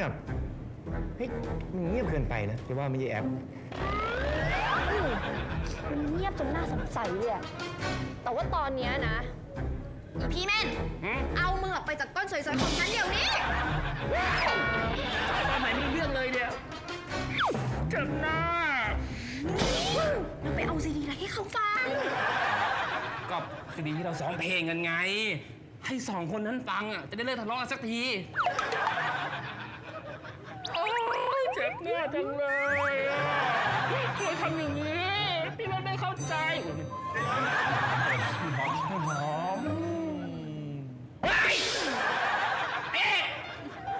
งียบเฮ้ยมันเงียบเกินไปนะที่ว่าไม่ใช่แอปมันเงียบจนน่าสงสัยเลยอะแต่ว่าตอนเนี้ยนะอีพี่แม่น เอามือออกไปจากก้นสวยๆของฉันเดี๋ยวนี้ตอนไหนมีเรื่องเลยเนี่ยเจ็บหน้า เราไปเอาซีดีอะไรให้เขาฟัง ก็ซีดีที่เราซ้อมเพลงกันไง ให้สองคนนั้นฟังอะ จะได้เลิกทะเลาะกันสักที บหน้าจังเลยอะทำไมทำอย่างนี้ พี่มันไม่เข้าใจหอมหอมเฮ้ยเอ๊ะ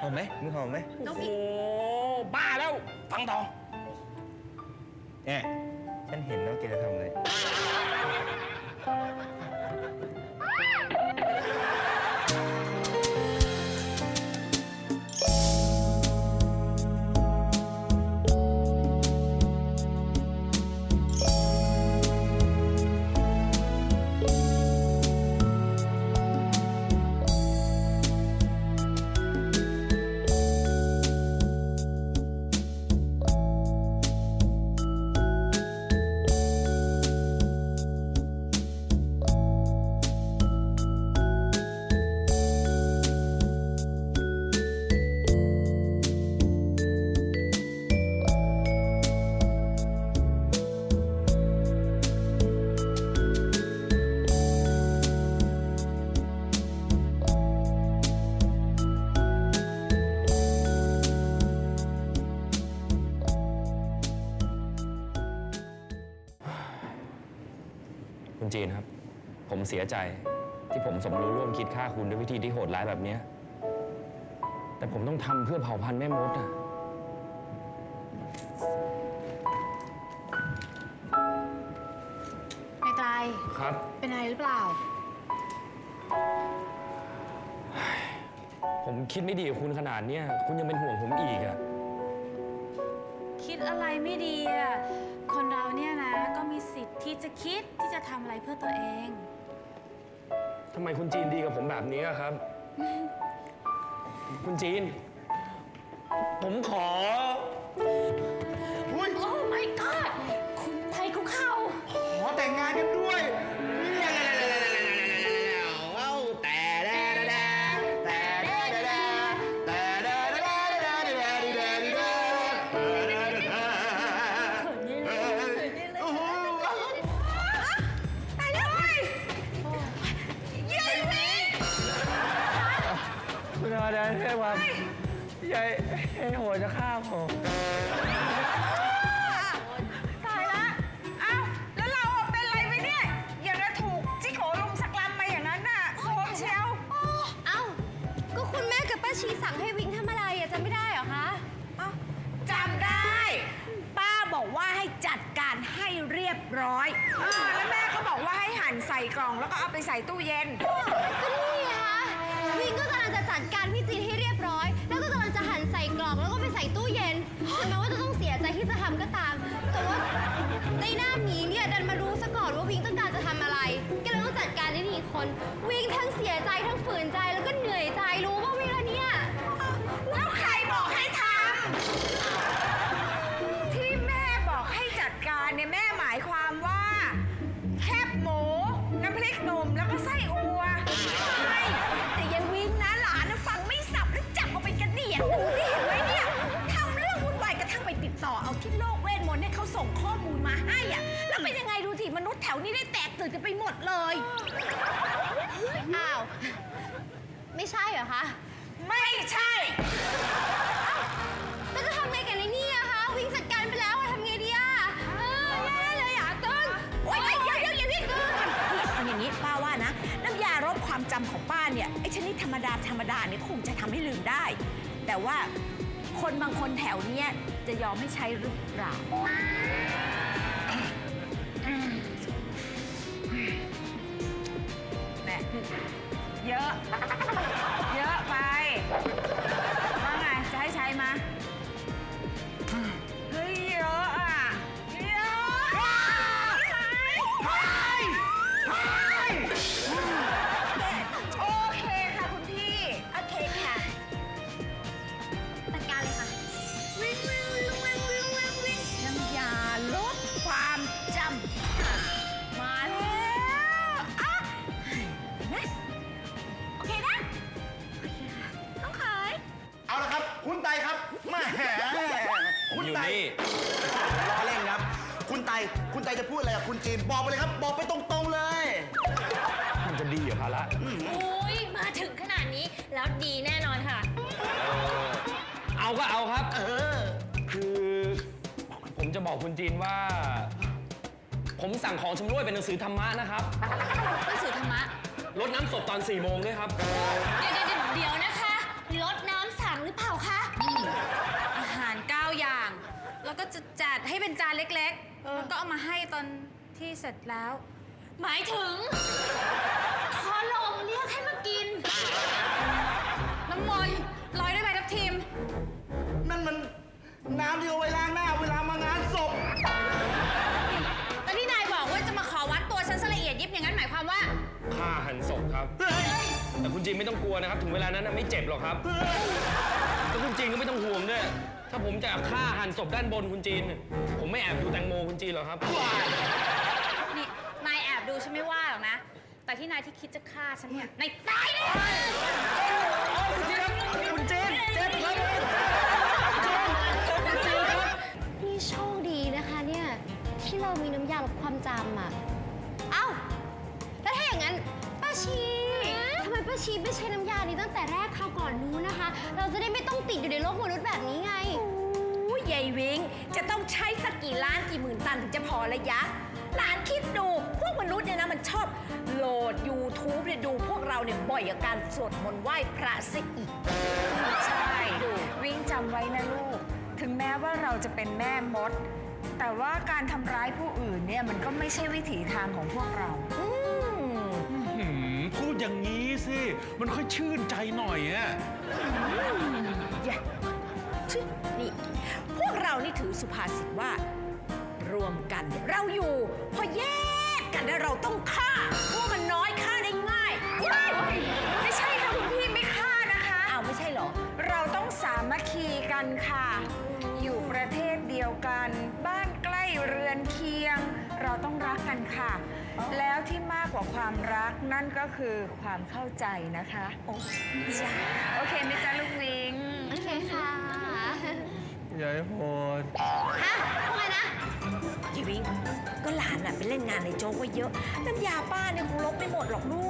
หอมไหมมึงหอมไหมโอ้โหบ้าแล้ว ฟังต่อแอะฉันเห็นแล้วแกจะทำอะไผมเสียใจ ที่ผมสมรู้ร่วมคิดฆ่าคุณด้วยวิธีที่โหดร้ายแบบเนี้ยแต่ผมต้องทำเพื่อเผ่าพันธุ์แม่มดอะไกลครับๆเป็นอะไรหรือเปล่า ผมคิดไม่ดีกับคุณขนาดเนี้ยคุณยังเป็นห่วงผมอีกอะคิดอะไรไม่ดีอะ คนเราเนี่ยนะ ก็มีสิทธิ์ที่จะคิดที่จะทำอะไรเพื่อตัวเอง ทำไมคุณจีนดีกับผมแบบนี้อะครับ คุณจีน ผมขอ ยายไอ้โหดจะฆ่าผม ตายละเอ้าแล้วเราอะเป็นไรไหมเนี่ย อย่างนั้นถูกจิกโขลุมสักลำมาอย่างนั้นน่ะโซมเชียวเอ้า ก็คุณแม่กับป้าชีสั่งให้วิ่งทำอะไรอะจำไม่ได้เหรอคะเอ้าจำได้ ป้าบอกว่าให้จัดการให้เรียบร้อยเออแล้วแม่ก็บอกว่าให้หั่นใส่กล่องแล้วก็เอาไปใส่ตู้เย็น ก็นี่ไงคะวิงก็กำลังจะจัดการพี่จีนให้เรียบร้อย แล้วก็ ส่ตู้เย็นถึงแม้ว่าจะต้องเสียใจที่จะทำก็ตาม แต่ว่าในหน้าหมีเนี่ยดันมารู้ซะก่อนว่าวิงต้องการจะทำอะไร ก็เลยต้องจัดการได้ทีคน วิงทั้งเสียใจทั้งฝืนใจแล้วก็เหนื่อย เหรอคะไม่ใช่ แล้วจะทำไงกันในนี่อะคะวิงจัดการไปแล้วอะทำไงดีอะเออแย่เลยอะตึ้งโอ๊ยเดี๋ยวเดี๋ยวอย่าเพิ่งเดินนี่เอาอย่างนี้ป้าว่านะน้ำยาลบความจำของป้าเนี่ยไอ้ชนิดธรรมดาธรรมดาเนี่ยคงจะทำให้ลืมได้ แต่ว่าคนบางคนแถวเนี้ยจะยอมให้ใช้หรือเปล่าแหม่ เยอะ เยอะไปว่าไงจะให้ใช้มา ไต คุณไตจะพูดอะไรกับคุณจีน บอกไปเลยครับ บอกไปตรงๆเลย มันจะดีเหรอภาระอุ้ยมาถึงขนาดนี้แล้วดีแน่นอนค่ะ เอาก็เอาครับ เออ คือผมจะบอกคุณจีนว่า ผมสั่งของชำร่วยเป็นหนังสือธรรมะนะครับหนังสือธรรมะรดน้ำศพตอน4ี่โมงด้วยครับ เดี๋ยวเดี๋ยวเดี๋ยวนะคะลดน้ำสั่งหรือเปล่าคะอาหาร9อย่าง แล้วก็จะจัดให้เป็นจานเล็กๆ แล้วก็เอามาให้ตอนที่เสร็จแล้ว หมายถึง แต่คุณจีนไม่ต้องกลัวนะครับ ถึงเวลานั้นน่ะไม่เจ็บหรอกครับแล้วคุณจีนก็ไม่ต้องห่วงด้วย ถ้าผมจะฆ่าหันศพด้านบนคุณจีน ผมไม่แอบดูแตงโมคุณจีนหรอกครับ นี่นายแอบดูฉันไม่ว่าหรอกนะ แต่ที่นายที่คิดจะฆ่าฉันเนี่ย นายตายแน่ คุณจีนครับ ชีไม่ใช้น้ำยานี้ตั้งแต่แรกคราวก่อนนู้นนะคะ เราจะได้ไม่ต้องติดอยู่ในโลกมนุษย์แบบนี้ไง อู้ยายวิง จะต้องใช้สักกี่ล้านกี่หมื่นตันถึงจะพอระยะ หลานคิดดู พวกมนุษย์เนี่ยนะมันชอบโหลด YouTube เนี่ยดูพวกเราเนี่ยบ่อยกับการสวดมนต์ไหว้พระซะอีก ใช่ วิ่งจำไว้นะลูก ถึงแม้ว่าเราจะเป็นแม่มด แต่ว่าการทำร้ายผู้อื่นเนี่ยมันก็ไม่ใช่วิถีทางของพวกเรา อืมหืม พูดอย่างนี้สิ มันค่อยชื่นใจหน่อยอะอย่าชึนี่ พวกเรานี่ถือสุภาษิตว่า รวมกันเราอยู่ พอแยกกันเราต้องฆ่าพวกมันน้อยฆ่าได้ง่ายว้ายไม่ใช่ค่ะคุณพี่ไม่ฆ่านะคะ อ้าวไม่ใช่เหรอ เราต้องสามัคคีกันค่ะ อยู่ประเทศเดียวกัน บ้านใกล้เรือนเคียง เราต้องรักกันค่ะ แล้วที่มากกว่าความรักนั่นก็คือความเข้าใจนะคะ โอ้จ้ะโอเคไหมจ๊ะลูกวิง โอเคค่ะยายโหดฮะทำไมนะยีวิงก็หลานน่ะไปเล่นงานในโจ๊กไว้เยอะ น้ำยาป้าเนี่ยคงลบไม่หมดหรอกลูก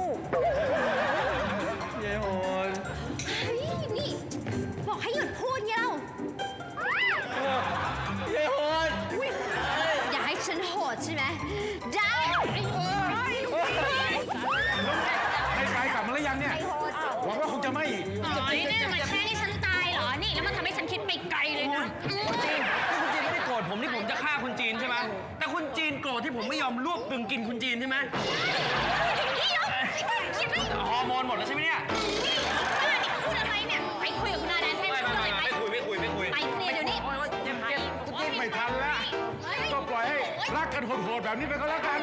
หวังว่าคงจะไม่อีกอ๋อนี่เนี่ยมาแช่นี่ฉันตายเหรอ นี่แล้วมันทำให้ฉันคิดไปไกลเลยนะคุณจีนคุณจีนไม่ได้โกรธผมที่ผมจะฆ่าคุณจีนใช่ไหมแต่คุณจีนโกรธที่ผมไม่ยอมรวบตึงกินคุณจีนใช่ไหมฮอร์โมนหมดแล้วใช่ไหมเนี่ยพูดอะไรเนี่ย ไปคุยกับคุณอาแดนให้ไม่พูดไม่อะไรไม่ไปไม่คุยไม่คุยไม่คุย ไปเคลียร์เดี๋ยวนี้ไม่ทันแล้ว ก็ปล่อยให้รักกันโหดๆแบบนี้ไปก็แล้วกัน